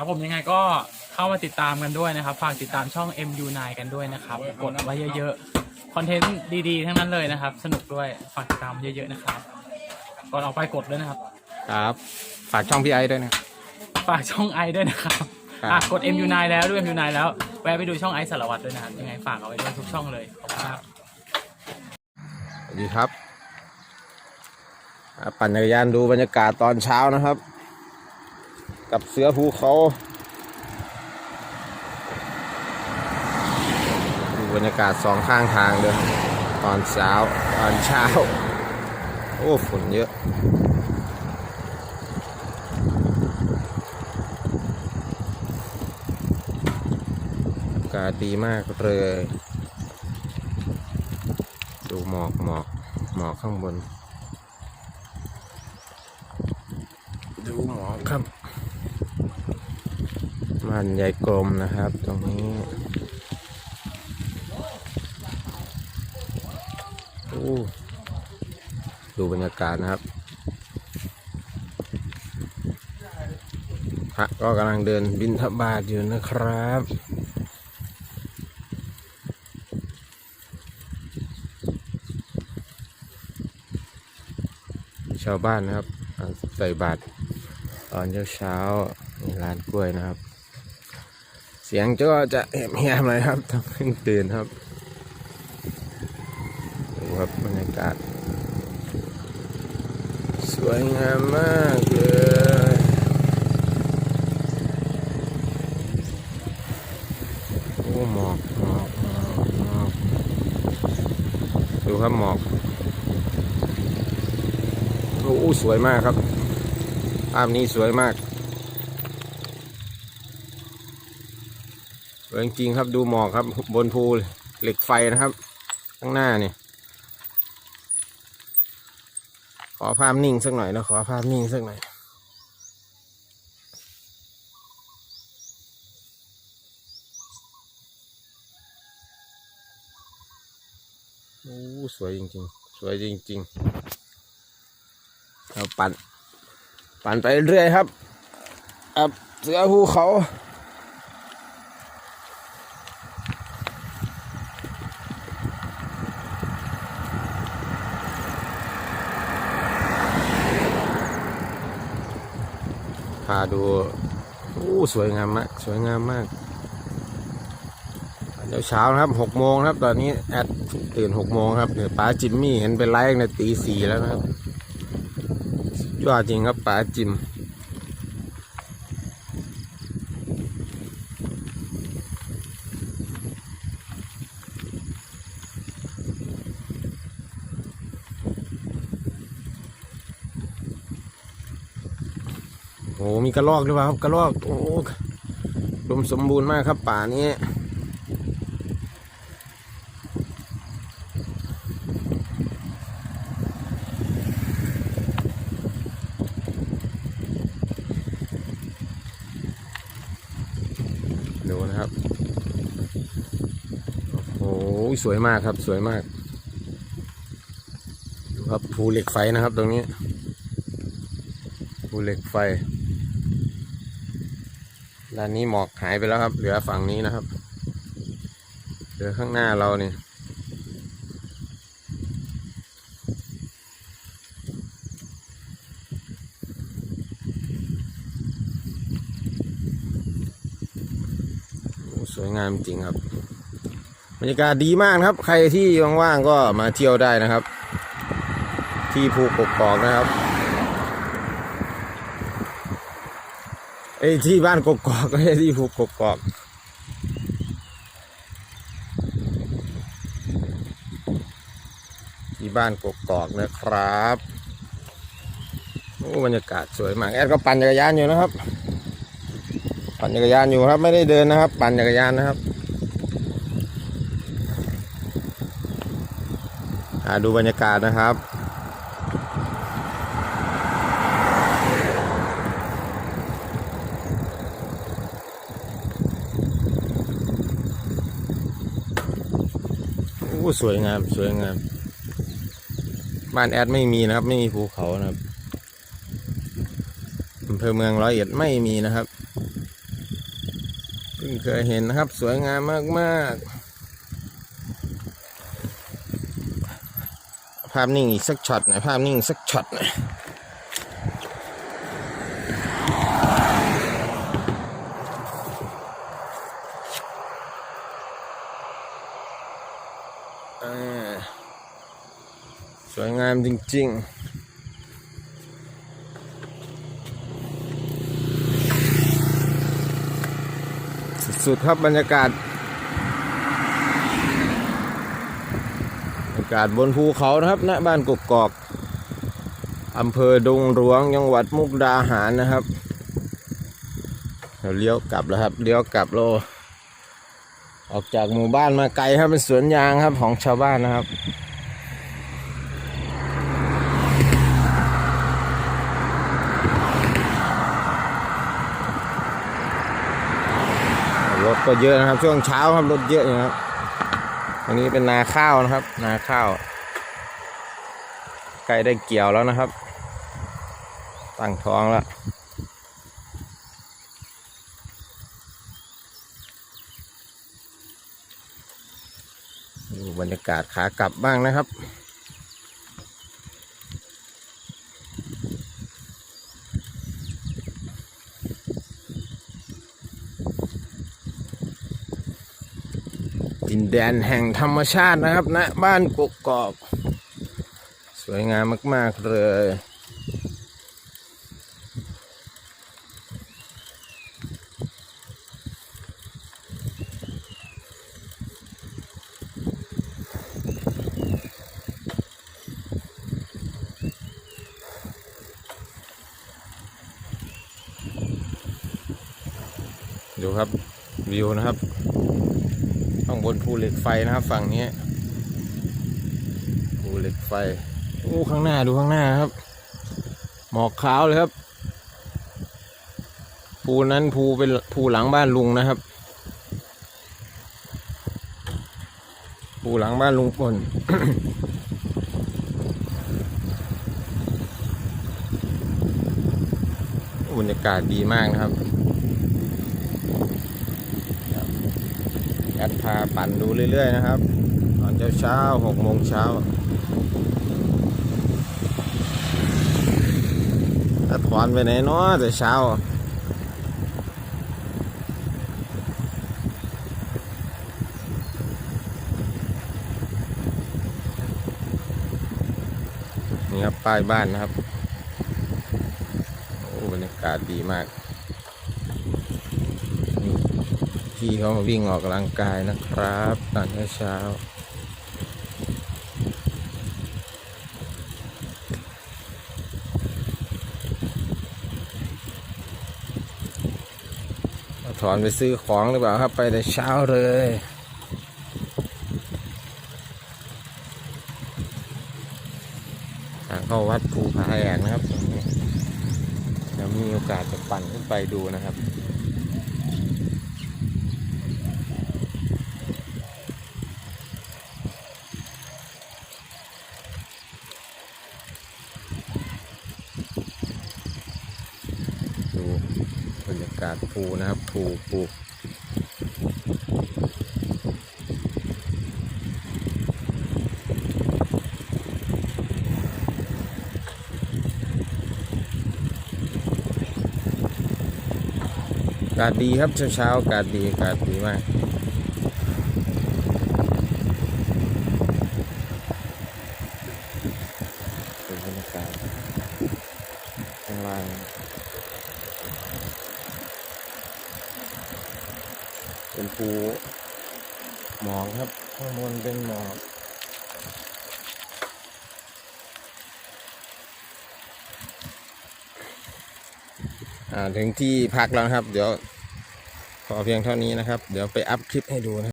ครับผมยังไงก็เข้ามาติดตามกันด้วยนะครับ ฝากติดตามช่อง MU9 กันด้วยนะครับ กดไว้เยอะๆ คอนเทนต์ดีๆ ทั้งนั้นเลยนะครับ สนุกด้วย ฝากติดตามเยอะๆนะครับ ก่อนออกไปกดด้วยนะครับ ครับ ฝากช่องพี่ไอ้ด้วยนะ ฝากช่องไอด้วยนะครับครับ อะกด MU9 แล้วด้วย MU9 แล้ว แวะไปดูช่องไอสารวัตรด้วยนะครับ ยังไงฝากเอาไว้ด้วยทุกช่องเลย ขอบคุณครับ สวัสดีครับอ่าปั่นจักรยานดูบรรยากาศตอนเช้านะครับ กับเสือภูเขาดูบรรยากาศสองข้างทางเลยตอนเช้าตอนเช้า โอ้ฝนเยอะอากาศดีมากเลย ดูหมอกหมอกหมอกข้างบน ดูหมอกครับ มันใหญ่กลมนะครับ ตรงนี้โอ้ดูบรรยากาศนะครับพระก็กำลังเดินบินทบาทอยู่นะครับชาวบ้านนะครับใส่บาตรตอนเช้าๆในร้านกล้วยนะครับ เสียงก็จะแหบๆหน่อยครับทำเพิ่งตื่นครับดูครับบรรยากาศ สวยงามมากเลยโอ้หมอกหมอกหมอกหมอกดูครับหมอกโอ้สวยมากครับภาพนี้สวยมาก วยจริงครับดูหมอกครับ บนภูเหล็กไฟนะครับ ข้างหน้าเนี่ยขอภาพนิ่งสักหน่อยนะขอภาพนิ่งสักหน่อยโอ้สวยจริงๆ สวยจริงๆเราปั่นปั่นไปเรื่อยครับครับเสือภูเขา พาดูโอ้สวยงามมากสวยงามมากเดี๋ยวเช้านะครับหกโมงครับ ตอนนี้แอดตื่นหกโมงครับเนี่ยป้าจิมมี่เห็นเป็นไลฟ์ในตีสี่แล้วนะครับยอดจริงครับป๋าจิม โอ้มีกระรอกด้วยวะครับกระรอกโอ้รวมสมบูรณ์มากครับป่านี้ดูนะครับโอ้สวยมากครับสวยมากดูครับภูเหล็กไฟนะครับตรงนี้ภูเหล็กไฟ ด้านนี้หมอกหายไปแล้วครับ เหลือฝั่งนี้นะครับ เหลือข้างหน้าเราเนี่ยสวยงามจริงครับ บรรยากาศดีมากครับ ใครที่ว่างๆก็มาเที่ยวได้นะครับ ที่ภูกกอกนะครับ ไอ้ที่บ้านกกอกก็ไอ้ที่ภูกกอกที่บ้านกกอกนะครับโอ้บรรยากาศสวยมากแอดก็ปั่นจักรยานอยู่นะครับ ปั่นจักรยานอยู่ครับไม่ได้เดินนะครับ ปั่นจักรยานนะครับอ่าดูบรรยากาศนะครับ สวยงาม สวยงาม บ้านแอดไม่มีนะครับ ไม่มีภูเขานะครับอำเภอเมืองร้อยเอ็ดไม่มีนะครับเพิ่งเคยเห็นนะครับ สวยงามมากๆภาพนิ่งอีกสักช็อตหน่อยภาพนิ่งสักช็อตหน่อ สวยงามจริง ๆสุดๆครับบรรยากาศบรรยากาศบนภูเขานะครับณบ้านกกอกอำเภอดงหลวงจังหวัดมุกดาหารนะครับเราเลี้ยวกลับแล้วครับเลี้ยวกลับโลออกจากหมู่บ้านมาไกลครับเป็นสวนยางครับของชาวบ้านนะครับ รถก็เยอะนะครับ ช่วงเช้าครับรถเยอะอยู่ครับอันนี้เป็นนาข้าวนะครับ นาข้าวใกล้ได้เกี่ยวแล้วนะครับ ตั้งท้องแล้วดูบรรยากาศขากลับบ้างนะครับ ดิ นแดนแห่งธรรมชาตินะครับณบ้านกกอก สวยงามมาก ๆ เลยดูครับวิวนะครับ ข้างบนภูเหล็กไฟนะครับ ฝั่งนี้ภูเหล็กไฟโอ้ข้างหน้าดูข้างหน้าครับ หมอกขาวเลยครับภูนั้นภูเป็นภูหลังบ้านลุงนะครับภูหลังบ้านลุงพลบรรยากาศดีมากนะครับ แอดพาปั่นดูเรื่อยๆนะครับ ตอนเช้าๆหกโมงเช้าถ้าถอนไปไหนเนาะแต่เช้านี่ครับป้ายบ้านนะครับ โอ้บรรยากาศดีมาก พี่เขามาวิ่งออกกำลังกายนะครับตอนเช้าถอนไปซื้อของหรือเปล่าครับ ไปแต่เช้าเลยทางเข้าวัดภูผาแอกนะครับ เดี๋ยวมีโอกาสจะปั่นขึ้นไปดูนะครับ ดู บรรยากาศภูนะครับภูภูอากาศดีครับเช้าๆอากาศดีอากาศดีมาก ดูบรรยากาศข้างล่าง เป็นภูหมอกครับข้างบนเป็นหมอกอ่าถึงที่พักแล้วนะครับ เดี๋ยวพอเพียงเท่านี้นะครับ เดี๋ยวไปอัพคลิปให้ดูนะ